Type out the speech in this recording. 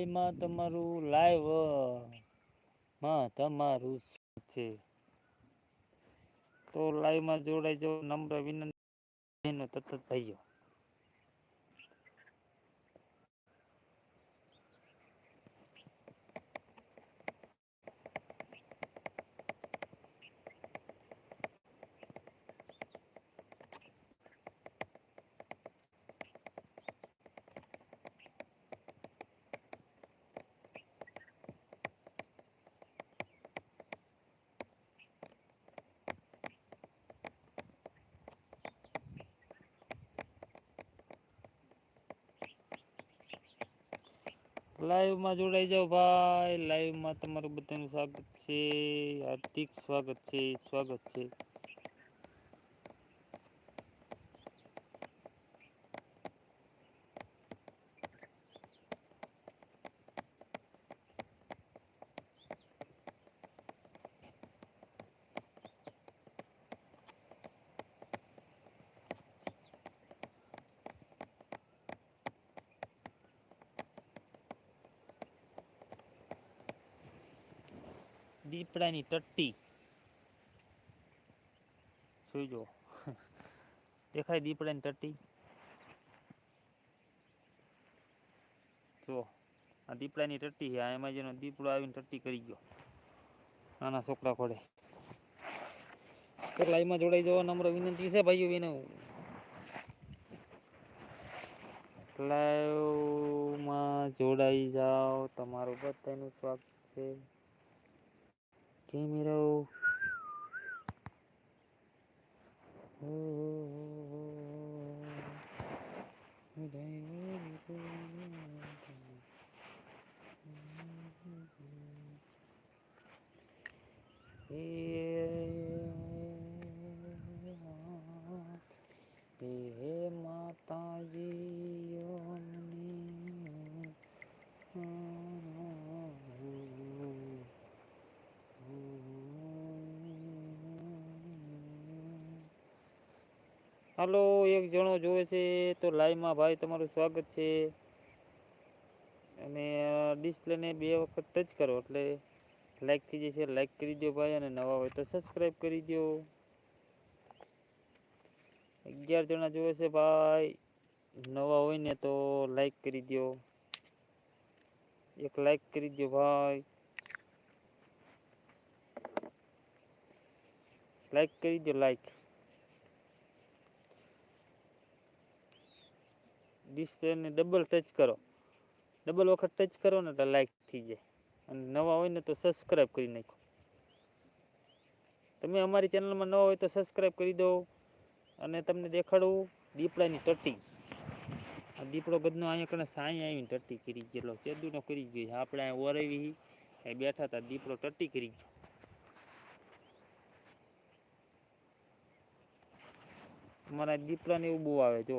લાઈવમાં તમારું લાઈવમાં તમારું છે? તો લાઈવમાં જોડાઈ જાઓ નમ્ર વિનંતી. તથત ભાઈઓ લાઈવમાં જોડાઈ જાઓ ભાઈ. લાઈવમાં તમારું બધાનું સ્વાગત છે. હાર્દિક સ્વાગત છે. સ્વાગત છે. દીપડાની ટટ્ટી. જોઈજો દેખાય દીપડાની ટટ્ટી? જો આ દીપડાની ટટ્ટી છે. આ એમાં જેનો દીપડો આવીને ટટ્ટી કરી ગયો. નાના છોકરા ખોડે લાઈવમાં જોડાઈ જવા નમ્ર વિનંતી છે ભાઈઓ બહેનો લાઈવમાં જોડાઈ જાઓ. તમારું બધાનું સ્વાગત છે. Kimiro. Oh, yeah. હાલો, એક જણો જોવે છે તો લાઈવમાં ભાઈ તમારું સ્વાગત છે. અને ડિસ્પ્લેને બે વખત ટચ કરો એટલે લાઈક થઈ જશે. લાઈક કરી દો ભાઈ અને નવા હોય તો સબસ્ક્રાઈબ કરી દો અગિયાર જણા જોવે છે ભાઈ. નવા હોય ને તો લાઈક કરી દો એક લાઈક કરી દો ભાઈ. લાઈક કરી દો લાઈક ડિસ્પ્લેને ડબલ ટચ કરો. ડબલ વખત ટચ કરો ને તો લાઈક થઈ જાય. અને નવા હોય ને તો સબસ્ક્રાઈબ કરી નાખો. તમે અમારી ચેનલમાં નવા હોય તો સબસ્ક્રાઈબ કરી દો. અને તમને દેખાડું દીપડાની ટટી આ દીપડો ગદનો અહીંયા કણે સાંઈ આવીને ટટ્ટી કરી ગયેલો. ચેદુનો કરી ગયો. આપણે અહીંયા ઓરવી અહીં બેઠા હતા, દીપડો ટટ્ટી કરી ગયો. અમારા દીપડાને એવું બહુ આવે જો